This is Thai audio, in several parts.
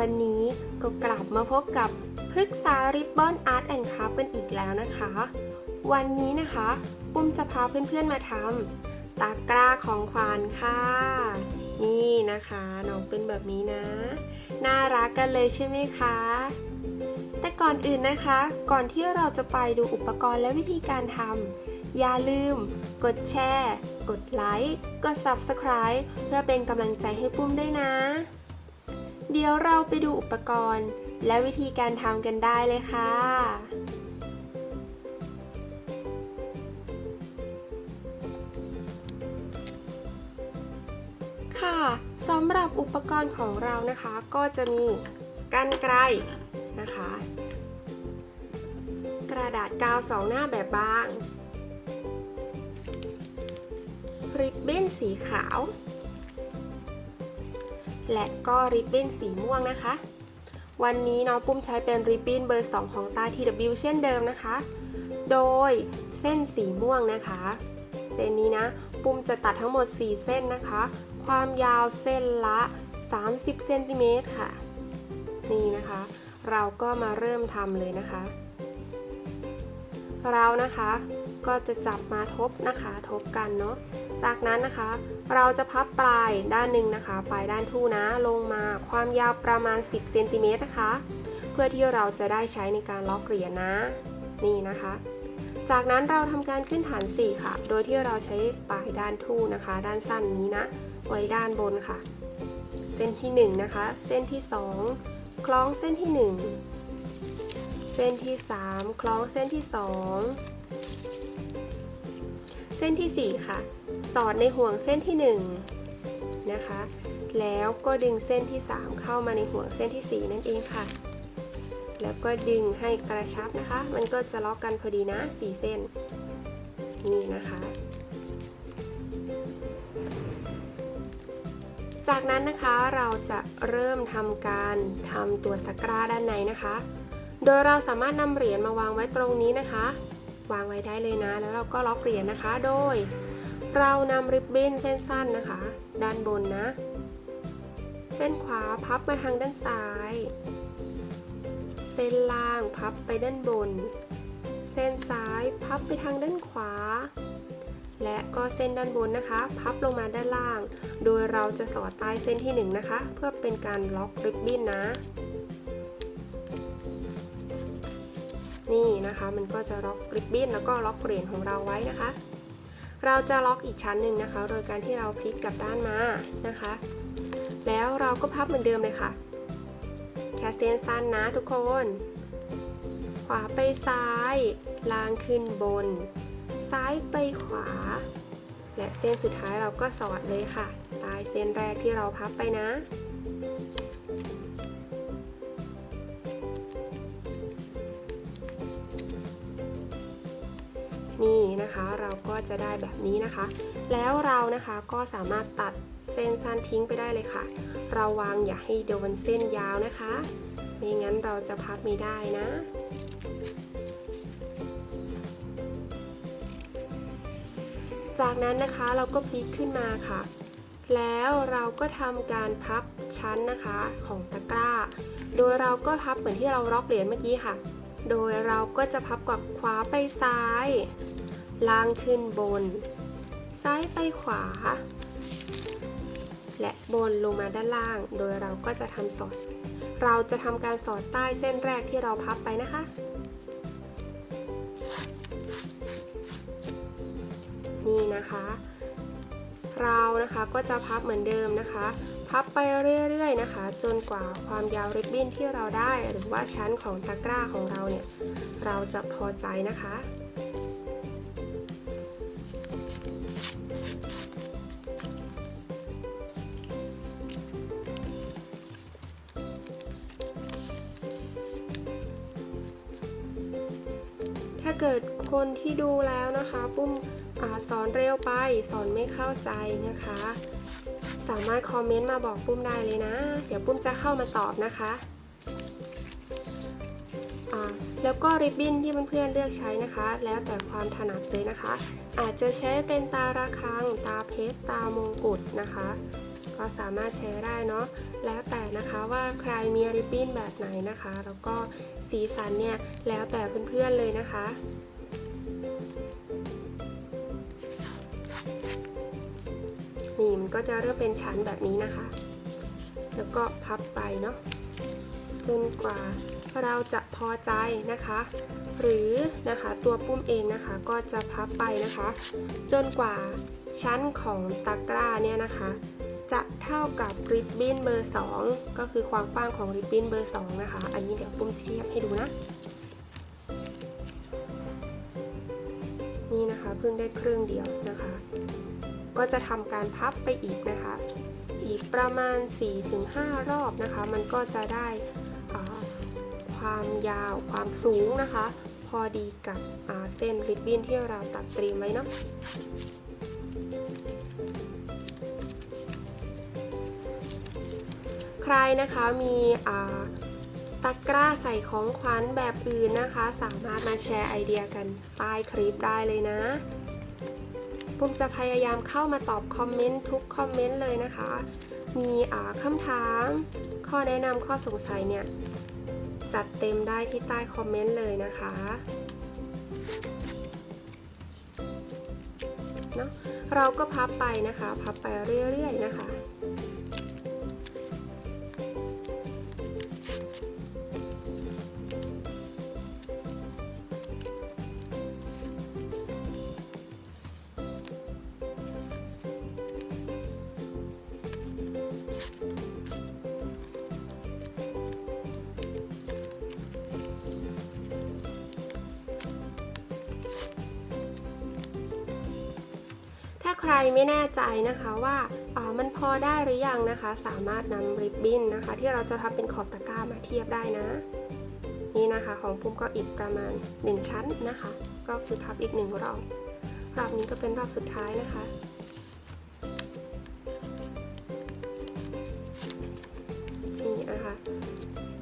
วันนี้ก็กลับมาพบกับพฤกษาริบบอนอาร์ตแอนด์คราฟกันอีกแล้วนะคะ วันนี้นะคะ ปุ้มจะพาเพื่อนๆมาทำตะกร้าของขวัญค่ะ นี่นะคะน้องเป็นแบบนี้นะ น่ารักกันเลยใช่ไหมคะ แต่ก่อนอื่นนะคะ ก่อนที่เราจะไปดูอุปกรณ์และวิธีการทำอย่าลืม กดแชร์ กดไลค์ กด Subscribe เพื่อเป็นกำลังใจให้ปุ้มได้นะ เดี๋ยวเราไปดูอุปกรณ์ และวิธีการทำกันได้เลยค่ะ ค่ะสำหรับอุปกรณ์ของเรานะคะก็จะมีกันไกรนะคะ กระดาษกาวสองหน้าแบบบางริบบิ้นสีขาว และก็ริบบิ้นสีม่วงนะคะ วันนี้น้องปุ้มใช้เป็นริบบิ้นเบอร์ 2 ของตา TW เช่นเดิมนะคะ โดยเส้นสีม่วงนะคะเส้นนี้นะ ปุ้มจะตัดทั้งหมด 4 เส้นนะคะ ความยาวเส้นละ 30เซนติเมตรค่ะ นี่นะคะ เราก็มาเริ่มทำเลยนะคะ เรานะคะก็จะจับมาทบนะคะ ทบกันเนาะ จากนั้นนะคะ เราจะพับปลายด้านหนึ่งนะคะ ปลายด้านทู่นะลงมาความยาวประมาณ 10เซนติเมตรนะคะ เพื่อที่เราจะได้ใช้ในการล็อกเหรียญนะ นี่นะคะ จากนั้นเราทำการขึ้นฐาน 4 ค่ะ โดยที่เราใช้ปลายด้านทู่นะคะ ด้านสั้นนี้นะ ไว้ด้านบนค่ะ เส้นที่ 1 นะคะ เส้นที่ 2 คล้องเส้นที่ 1 เส้นที่ 3 คล้องเส้นที่ 2 เส้นที่ 4 ค่ะ สอดในห่วงเส้นที่1นะคะ แล้วก็ดึงเส้นที่ 3 เข้ามาในห่วงเส้นที่ 4 นั่นเองค่ะ แล้วก็ดึงให้กระชับนะคะ มันก็จะล็อกกันพอดีนะ 4 เส้น นี่นะคะ จากนั้นนะคะเราจะเริ่มทำการทำตัวตะกร้าด้านในนะคะ โดยเราสามารถนำเหรียญมาวางไว้ตรงนี้นะคะ วางไว้ได้เลยนะ แล้วเราก็ล็อกเหรียญนะคะ โดย เรานำริบบิ้นเส้นสั้นนะคะ ด้านบนนะ เส้นขวาพับมาทางด้านซ้าย เส้นล่างพับไปด้านบน เส้นซ้ายพับไปทางด้านขวา และก็เส้นด้านบนนะคะ พับลงมาด้านล่าง โดยเราจะสอดใต้เส้นที่1นะคะ เพื่อเป็นการล็อกริบบิ้นนะ นี่นะคะมันก็จะล็อกริบบิ้นแล้วก็ล็อกเหรียญของเราไว้นะคะ เราจะล็อกอีกชั้นหนึ่งนะคะ โดยการที่เราพลิกกลับด้านมานะคะ แล้วเราก็พับเหมือนเดิมเลยค่ะ แค่เส้นสั้นนะทุกคน ขวาไปซ้าย ล่างขึ้นบน ซ้ายไปขวา และเส้นสุดท้ายเราก็สอดเลยค่ะใต้เส้นแรกที่เราพับไปนะ นี่นะคะเราก็จะได้แบบนี้นะคะ แล้วเรานะคะก็สามารถตัดเส้นสั้นทิ้งไปได้เลยค่ะ เราวางอย่าให้โดนเส้นยาวนะคะ ไม่งั้นเราจะพับไม่ได้นะจากนั้นนะคะเราก็พลิกขึ้นมาค่ะ แล้วเราก็ทำการพับชั้นนะคะของตะกร้า โดยเราก็พับเหมือนที่เราล็อกเหรียญเมื่อกี้ค่ะ โดยเราก็จะพับกวักขวาไปซ้าย ล่างขึ้นบน ซ้ายไปขวา และบนลงมาด้านล่าง โดยเราก็จะทำสอด เราจะทำการสอดใต้เส้นแรกที่เราพับไปนะคะนี่นะคะ รานะคะก็จะพับเหมือนเดิมนะคะ พับไปเรื่อยๆนะคะ จนกว่าความยาวริบบิ้นที่เราได้ หรือว่าชั้นของตะกร้าของเราเนี่ยเราจะพอใจนะคะถ้าเกิดคนที่ดูแล้วนะคะ ปุ้ม สอนเร็วไป สอนไม่เข้าใจนะคะ สามารถคอมเมนต์มาบอกปุ้มได้เลยนะ เดี๋ยวปุ้มจะเข้ามาตอบนะคะแล้วก็ริบบิ้นที่เพื่อนๆเลือกใช้นะคะ แล้วแต่ความถนัดเลยนะคะ อาจจะใช้เป็นตาระฆัง ตาเพชร ตามงกุฎนะคะ ก็สามารถแชร์ได้เนาะ แล้วแต่นะคะว่าใครมีริบบิ้นแบบไหนนะคะ แล้วก็สีสันเนี่ยแล้วแต่เพื่อนๆเลยนะคะ ก็จะเริ่มเป็นชั้นแบบนี้นะคะ แล้วก็พับไปเนาะจนกว่าเราจะพอใจนะคะ หรือนะคะตัวปุ้มเองนะคะก็จะพับไปนะคะ จนกว่าชั้นของตะกร้าเนี่ยนะคะ จะเท่ากับริบบิ้นเบอร์ 2 ก็คือความกว้างของริบบิ้นเบอร์ 2 นะคะ อันนี้เดี๋ยวปุ้มเทียบให้ดูนะนี่นะคะเพิ่งได้ครึ่งเดียวนะคะ ก็จะทำการพับไปอีกนะคะ อีกประมาณ 4-5 รอบนะคะ มันก็จะได้ความยาวความสูงนะคะ พอดีกับเส้นริบบิ้นที่เราตัดเตรียมไว้เนาะใครนะคะมีตะกร้าใส่ของขวัญแบบอื่นนะคะ สามารถมาแชร์ไอเดียกันใต้คลิปได้เลยนะ ปุ้มจะพยายามเข้ามาตอบคอมเมนต์ทุกคอมเมนต์เลยนะคะ มีคำถาม ข้อแนะนำข้อสงสัยเนี่ย จัดเต็มได้ที่ใต้คอมเมนต์เลยนะคะเนาะเราก็พับไปนะคะ พับไปเรื่อยๆนะคะ ใครไม่แน่ใจนะคะว่าอ่ามันพอได้หรือยังนะคะ สามารถนำริบบิ้นนะคะ ที่เราจะทำเป็นขอบตะกร้ามาเทียบได้นะ นี่นะคะของปุ้มก็อีกประมาณ 1 ชั้นนะคะก็คือพับอีกหนึ่งรอบรอบนี้ก็เป็นรอบสุดท้ายนะคะนี่นะคะ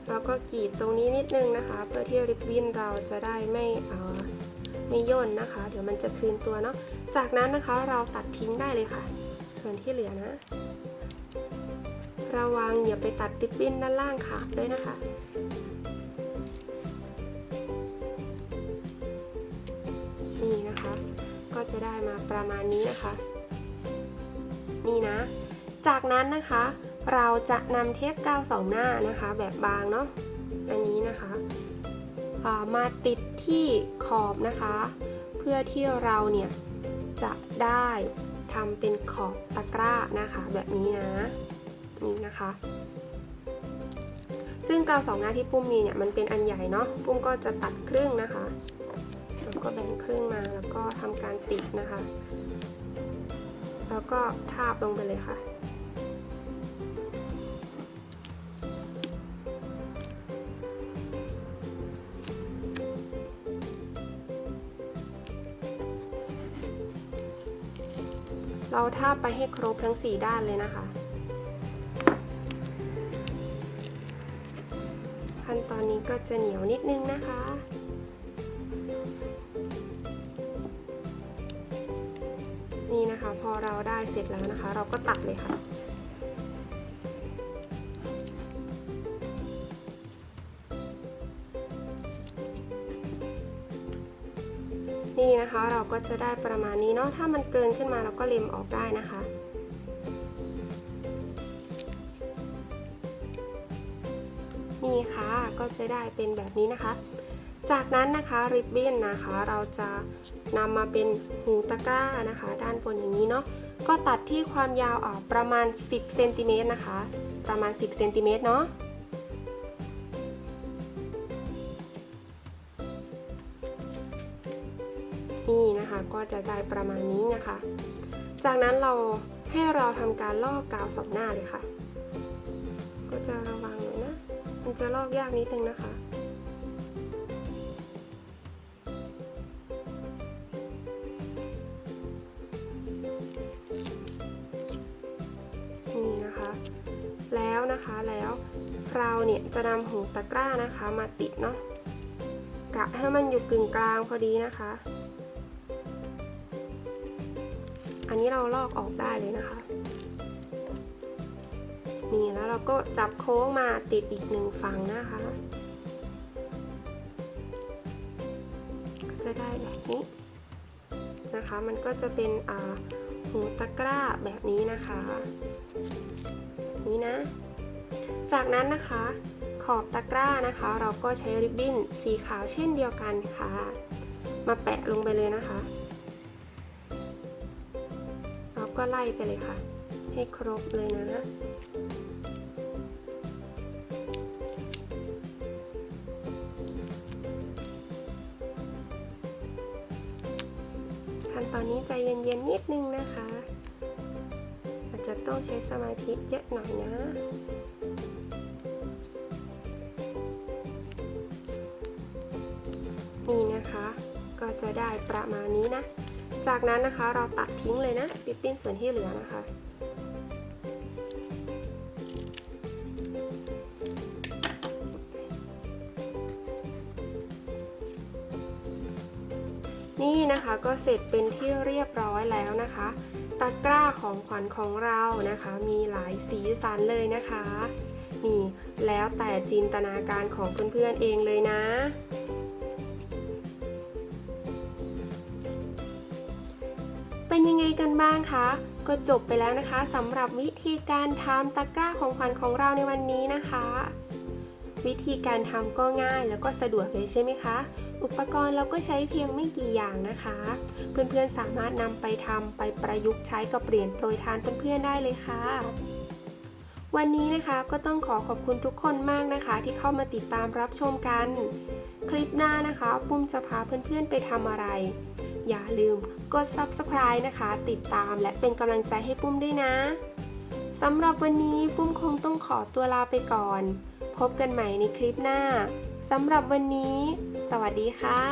เราก็กรีดตรงนี้นิดนึงนะคะ เพื่อที่ริบบิ้นเราจะได้ไม่อ่อไม่ย่นนะคะ เดี๋ยวมันจะคืนตัวเนาะ จากนั้นนะคะเราตัดทิ้งได้เลยค่ะ ส่วนที่เหลือนะ ระวังอย่าไปตัดริบบิ้นด้านล่างขาดด้วยนะคะนี่นะคะ ก็จะได้มาประมาณนี้นะคะ นี่นะ จากนั้นนะคะ เราจะนำเทปกาวสองหน้านะคะ แบบบางเนาะอันนี้นะคะามาติดที่ขอบนะคะ เพื่อที่เราเนี่ย ได้ทำเป็นขอบตะกร้านะคะ แบบนี้นะนี่นะคะ ซึ่งกาวสองหน้าที่ปุ้มมีเนี่ยมันเป็นอันใหญ่เนาะปุ้มก็จะตัดครึ่งนะคะแล้วก็แบ่งครึ่งมาแล้วก็ทำการติดนะคะ แล้วก็ทาบลงไปเลยค่ะ ทาบไปให้ครบทั้ง 4 ด้านเลยนะคะ ขั้นตอนนี้ก็จะเหนียวนิดนึงนะคะนี่นะคะ พอเราได้เสร็จแล้วนะคะ เราก็ตัดเลยค่ะ นี่นะคะ เราก็จะได้ประมาณนี้เนาะถ้ามันเกินขึ้นมาเราก็เล็มออกได้นะคะนี่ค่ะก็จะได้เป็นแบบนี้นะคะ จากนั้นนะคะริบบิ้นนะคะ เราจะนำมาเป็นหูตะกร้านะคะ ด้านบนอย่างนี้เนาะก็ตัดที่ความยาวออกประมาณ 10เซนติเมตรนะคะ ประมาณ 10เซนติเมตรเนาะ นี่นะคะ ก็จะได้ประมาณนี้นะคะ จากนั้นเราให้เราทำการลอกกาวสองหน้าเลยค่ะ ก็จะระวังหน่อยนะ มันจะลอกยากนิดนึงนะคะนี่นะคะแล้วนะคะแล้วเราเนี่ยจะนำหูตะกร้านะคะมาติดเนาะกะให้มันอยู่กึ่งกลางพอดีนะคะ นี้เราลอกออกได้เลยนะคะ นี่แล้วเราก็จับโค้งมาติดอีกหนึ่งฝั่งนะคะก็จะได้แบบนี้นะคะ มันก็จะเป็นหูตะกร้าแบบนี้นะคะ นี่นะ จากนั้นนะคะขอบตะกร้านะคะ เราก็ใช้ริบบิ้นสีขาวเช่นเดียวกันค่ะ มาแปะลงไปเลยนะคะ ก็ไล่ไปเลยค่ะ ให้ครบเลยนะ ขั้นตอนนี้ใจเย็นๆนิดนึงนะคะ อาจจะต้องใช้สมาธิเยอะหน่อยนะนี่นะคะ ก็จะได้ประมาณนี้นะ จากนั้นนะคะเราตัดทิ้งเลยนะริบบิ้นส่วนที่เหลือนะคะ นี่นะคะก็เสร็จเป็นที่เรียบร้อยแล้วนะคะ ตะกร้าของขวัญของเรานะคะ มีหลายสีสันเลยนะคะ นี่แล้วแต่จินตนาการของเพื่อนๆเองเลยนะ เป็นยังไงกันบ้างคะก็จบไปแล้วนะคะสำหรับวิธีการทำตะกร้าของขวัญของเราในวันนี้นะคะ วิธีการทำก็ง่ายแล้วก็สะดวกเลยใช่ไหมคะ อุปกรณ์เราก็ใช้เพียงไม่กี่อย่างนะคะ เพื่อนๆสามารถนำไปทำไปประยุกต์ใช้กับเปลี่ยนโปรยทานเพื่อนๆได้เลยค่ะวันนี้นะคะก็ต้องขอขอบคุณทุกคนมากนะคะ ที่เข้ามาติดตามรับชมกัน คลิปหน้านะคะ ปุ้มจะพาเพื่อนๆไปทำอะไร อย่าลืมกด subscribe นะคะ ติดตามและเป็นกำลังใจให้ปุ้มด้วยนะสำหรับวันนี้ปุ้มคงต้องขอตัวลาไปก่อน พบกันใหม่ในคลิปหน้าสำหรับวันนี้ สวัสดีค่ะ